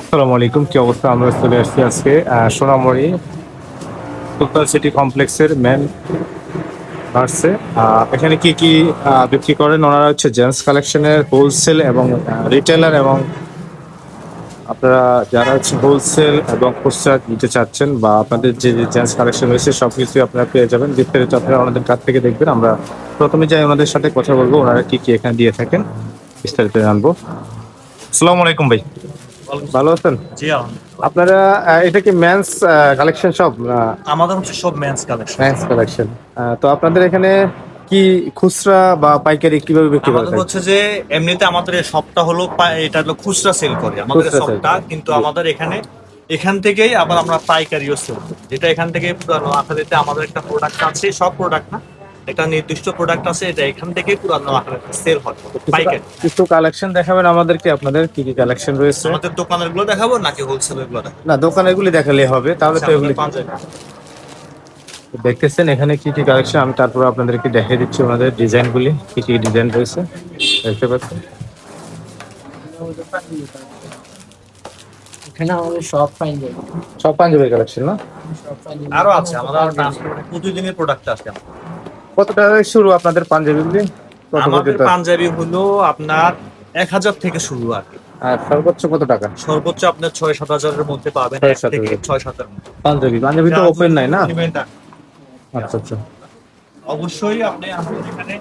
আসসালামু আলাইকুম, কি অবস্থা? আমরা চলে আসছি আজকে সোনামণি সুলতান সিটি কমপ্লেক্সের মেন ভার্সে এখানে কি কি বিক্রি করেন? ওনারা হচ্ছে জেন্টস কালেকশনের হোলসেল এবং রিটেলার এবং আপনারা যারা হচ্ছে হোলসেল এবং খুচরা নিতে চাচ্ছেন বা আপনাদের যে জেন্টস কালেকশন রয়েছে সব কিছুই আপনারা পেয়ে যাবেন। বিস্তারিত আপনারা ওনাদের কাছ থেকে দেখবেন। আমরা প্রথমে যাই ওনাদের সাথে কথা বলব, ওনারা কি কি এখানে দিয়ে থাকেন, বিস্তারিত জানব। আসসালামু আলাইকুম ভাই। ভালো আছেন? জি আপনারা এটা কি মেন্স কালেকশন সব আমাদের হচ্ছে সব মেন্স কালেকশন মেন্স কালেকশন তো আপনাদের এখানে কি খুচরা বা পাইকারি কীভাবে বিক্রি করে আমাদের হচ্ছে যে এমনিতে আমাদের শপটা হলো এটা হলো খুচরা সেল করে আমাদের শপটা কিন্তু আমাদের এখানে এখান থেকেই আবার আমরা পাইকারিও সেল যেটা এখান থেকে পুরানো আমাদের একটা প্রোডাক্ট আছে সব প্রোডাক্ট না একটা নির্দিষ্ট প্রোডাক্ট আছে এটা এখান থেকেই পুরানো সেল হয়। পাইকারি কিছু কালেকশন দেখাবেন আমাদেরকে আপনাদের কি কি কালেকশন রয়েছে? আমাদের দোকানেরগুলো দেখাবো নাকি হোলসেলেরগুলো না দোকানে এগুলি দেখালে হবে তাহলে তো এগুলি দেখতেছেন এখানে কি কি কালেকশন আমি তারপর আপনাদেরকে দেখিয়ে দিচ্ছি ওনাদের ডিজাইনগুলি কি কি ডিজাইন রয়েছে দেখতে পাচ্ছেন? এখানে আমাদের সব পাঞ্জাবের কালেকশন না? সব আরও আছে আমাদের প্রতিদিনের প্রোডাক্ট আছে আমাদের। কত টাকা শুরু আপনাদের পাঞ্জাবিগুলি কত আমাদের পাঞ্জাবি হলো আপনার এক হাজার থেকে শুরু আর কি। আর সর্বোচ্চ কত টাকা? সর্বোচ্চ আপনার ছয় সাত হাজারের মধ্যে পাবেন ছয় সাত পাঞ্জাবি পাঞ্জাবি তো ওপেন নাই না? আচ্ছা আচ্ছা। অবশ্যই আপনি এখানে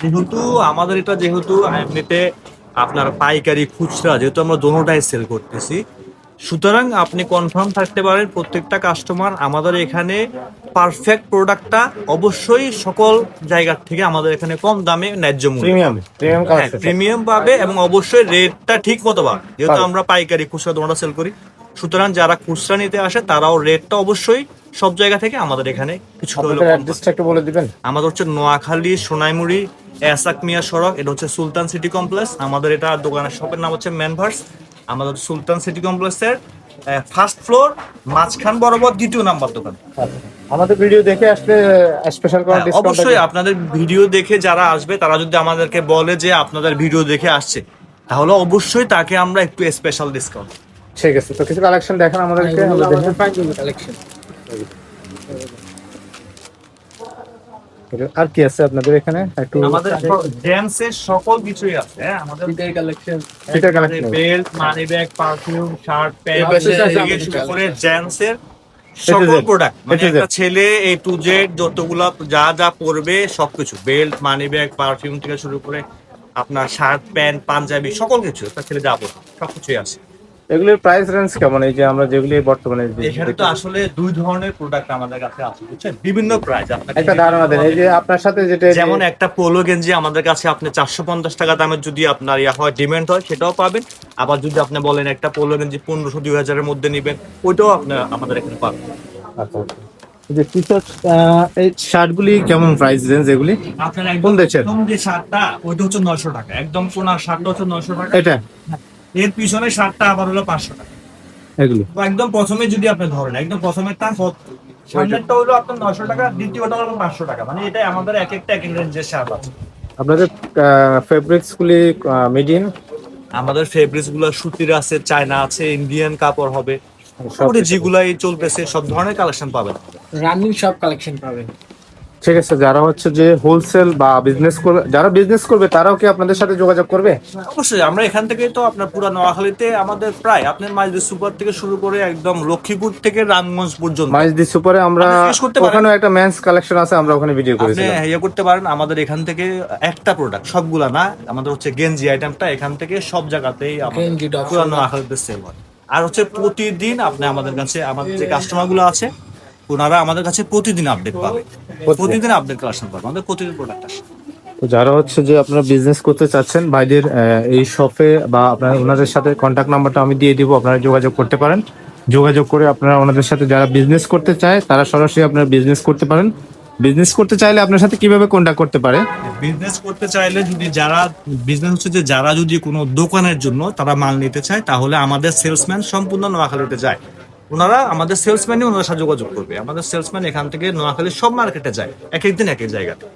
যেহেতু আমাদের এটা যেহেতু এমনিতে আপনার পাইকারি খুচরা যেহেতু আমরা দোনোটাই সেল করতেছি সুতরাং আপনি কনফার্ম থাকতে পারেন প্রত্যেকটা কাস্টমার আমাদের এখানে পারফেক্ট প্রোডাক্টটা অবশ্যই সকল জায়গার থেকে আমাদের এখানে কম দামে ন্যায্য মূল্য। প্রিমিয়াম প্রিমিয়াম পাবে এবং অবশ্যই রেটটা ঠিক মতো পাবে। যেহেতু আমরা পাইকারি খুচরা দোনোটা সেল করি। সুতরাং যারা খুচরা নিতে আসে তারাও রেটটা অবশ্যই সব জায়গা থেকে আমাদের এখানে কিছু একটু বলে দিবেন। আমাদের হচ্ছে নোয়াখালী সোনাইমুড়ি এসাক মিয়া সড়ক এটা হচ্ছে সুলতান সিটি কমপ্লেক্স। আমাদের এটা দোকানের শপের নাম হচ্ছে ম্যানভার্স আমাদের সুলতান সিটি কমপ্লেক্সের ফার্স্ট ফ্লোর মাঝখান বরাবর দ্বিতীয় নাম্বার দোকান। আমাদের ভিডিও দেখে আসলে স্পেশাল কোনো হ্যাঁ, ডিসকাউন্ট অবশ্যই আপনাদের ভিডিও দেখে যারা আসবে তারা যদি আমাদেরকে বলে যে আপনাদের ভিডিও দেখে আসছে তাহলে অবশ্যই তাকে আমরা একটু স্পেশাল ডিসকাউন্ট ঠিক আছে তো কিছু কালেকশন দেখান আমাদেরকে আমাদের পাঞ্জাবি কালেকশন আর কি আছে আপনাদের এখানে? একটু আমাদের জেন্টস এর সকল কিছুই আছে হ্যাঁ? আমাদের শীতের কালেকশন collection আছে। Belt money bag perfume shirt এই প্যান্ট থেকে শুরু করে জেন্টস এর সকল প্রোডাক্ট মানে। একটা ছেলে এ টু জেড যতগুলা যা যা পরবে সবকিছু বেল্ট মানি ব্যাগ পারফিউম থেকে শুরু করে আপনার শার্ট প্যান্ট পাঞ্জাবি সকল কিছু একটা ছেলে যা পরবে সবকিছুই আছে। এগুলির প্রাইস রেঞ্জ কেমন? এই যে আমরা যেগুলি বর্তমানে এখানে তো আসলে দুই ধরনের প্রোডাক্ট আমাদের কাছে আছে বুঝছেন? বিভিন্ন প্রাইস আপনাকে একটা ধারণা দেন এই যে আপনার সাথে যেটা যেমন একটা পোলো গেঞ্জি আমাদের কাছে আপনি চারশো পঞ্চাশ টাকা দামের যদি আপনার ইয়া হয় ডিমান্ড হয় সেটাও পাবেন। আবার যদি আপনি বলেন একটা পোলো গেঞ্জি পনেরোশো দুই হাজারের মধ্যে নেবেন ওইটাও আপনি আমাদের এখানে পাবেন। আচ্ছা, আচ্ছা। এই যে টি-শার্ট এই শার্টগুলি কেমন প্রাইস রেঞ্জ এগুলি? আপনার কোন দেশের? যে শার্টটা ওইটা হচ্ছে নয়শো টাকা। একদম সোনার শার্টটা হচ্ছে নয়শো টাকা। এটা? এর পিছনে শার্টটা আবার হলো পাঁচশো টাকা। এগুলি? একদম প্রথমে যদি আপনি ধরেন একদম প্রথমে তার সামনেরটা হলো আপনার নয়শো টাকা দ্বিতীয়টা হলো পাঁচশো টাকা। মানে এটা আমাদের এক একটা এক এক রেঞ্জের শার্ট আছে। আপনাদের ফেব্রিক্স গুলি মিডিয়াম আমাদের ফেব্রিক্সগুলো সুতির আছে চায়না আছে ইন্ডিয়ান কাপড় হবে। যেগুলাই চলতেছে সব ধরনের কালেকশন পাবেন। রানিং সব কালেকশন পাবেন। ঠিক আছে যারা হচ্ছে যে হোলসেল বা বিজনেস করবে যারা বিজনেস করবে তারাও কি আপনাদের সাথে যোগাযোগ করবে? অবশ্যই আমরা এখান থেকে তো আপনার পুরো নোয়াখালীতে আমাদের প্রায় আপনার মাইজদি সুপার থেকে শুরু করে একদম লক্ষ্মীপুর থেকে রামগঞ্জ পর্যন্ত। মাইজ দি সুপারে আমরা আপনি। ওখানে একটা মেন্স কালেকশন আছে আমরা ওখানে ভিডিও আপনি করেছিলাম। ইয়ে করতে পারেন আমাদের এখান থেকে একটা প্রোডাক্ট সবগুলা না আমাদের হচ্ছে গেঞ্জি আইটেমটা এখান থেকে সব জায়গাতেই পুরো নোয়াখালীতে সেল হয়। আর হচ্ছে প্রতিদিন আপনি আমাদের কাছে আমাদের যে কাস্টমারগুলো আছে ওনারা আমাদের কাছে প্রতিদিন আপডেট পাবে। প্রতিদিন? আপডেট কালেকশন পাবে আমাদের প্রতিদিন প্রোডাক্ট আসে। তো যারা হচ্ছে যে আপনারা বিজনেস করতে চাচ্ছেন ভাইদের এই শপে বা আপনার ওনাদের সাথে কন্ট্যাক্ট নাম্বারটা আমি দিয়ে দিব আপনারা যোগাযোগ করতে পারেন। যোগাযোগ করে আপনারা ওনাদের সাথে যারা বিজনেস করতে চায় তারা সরাসরি আপনারা বিজনেস করতে পারেন। বিজনেস করতে চাইলে আপনার সাথে কীভাবে কন্ট্যাক্ট করতে পারে? বিজনেস করতে চাইলে যদি যারা বিজনেস হচ্ছে যে যারা যদি কোনো দোকানের জন্য তারা মাল নিতে চায় তাহলে আমাদের সেলসম্যান সম্পূর্ণ নোয়াখালীতে যায়। ওনারা আমাদের সেলসম্যানই ওনাদের সাথে যোগাযোগ করবে। আমাদের সেলসম্যান এখান থেকে নোয়াখালী সব মার্কেটে যায় এক এক দিন এক এক জায়গাতে।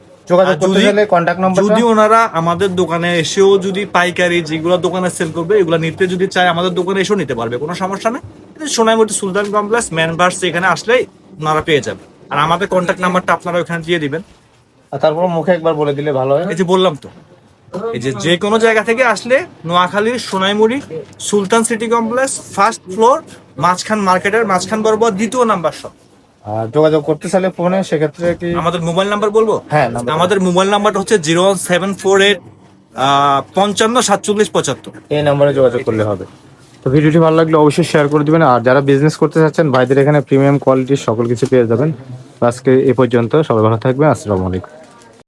যদি- ওনারা আমাদের দোকানে এসেও যদি পাইকারি যেগুলো দোকানে সেল করবে এগুলো নিতে যদি চায় আমাদের দোকানে এসেও নিতে পারবে কোনো সমস্যা নেই। এটা Sonaimuri Sultan complex Manverse এখানে আসলেই ওনারা পেয়ে যাবে। আর আমাদের কন্ট্যাক্ট নাম্বারটা আপনারা ওখানে দিয়ে দিবেন। তারপর মুখে একবার বলে দিলে ভালো হয় এই যে বললাম তো এই যে যে কোনো জায়গা থেকে আসলে নোয়াখালীর Sonaimuri Sultan city complex first floor মাঝখান মার্কেটের মাঝখান বরাবর দ্বিতীয় নাম্বার শপ যোগাযোগ করতে চাইলে ফোনে সেক্ষেত্রে কি আমাদের মোবাইল নাম্বার বলব? হ্যাঁ, আমাদের মোবাইল নাম্বারটা হচ্ছে জিরো সেভেন ফোর এইট পঞ্চান্ন সাতচল্লিশ পঁচাত্তর। এই নাম্বারে যোগাযোগ করলে হবে। তো ভিডিওটি ভালো লাগলে অবশ্যই শেয়ার করে দিবেন। আর যারা বিজনেস করতে চাচ্ছেন ভাইদের এখানে প্রিমিয়াম কোয়ালিটির সকল কিছু পেয়ে যাবেন। আজকে এ পর্যন্ত সবাই ভালো থাকবেন। আসসালামু আলাইকুম।